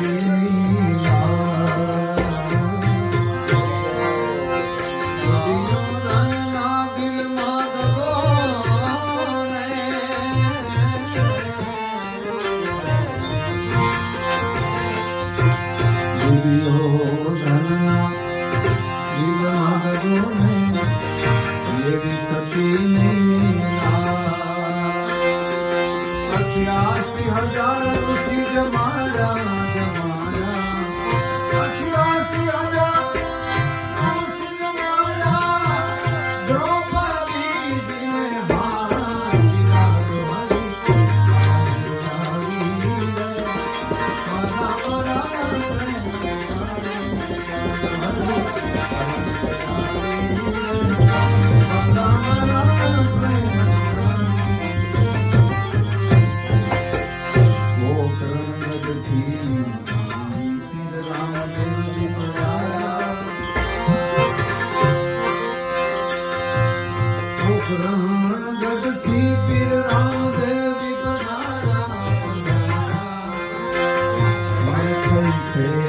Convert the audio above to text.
ಶ್ರೀ હજાર ઋષિ જમાયા જમાયા ગઢથી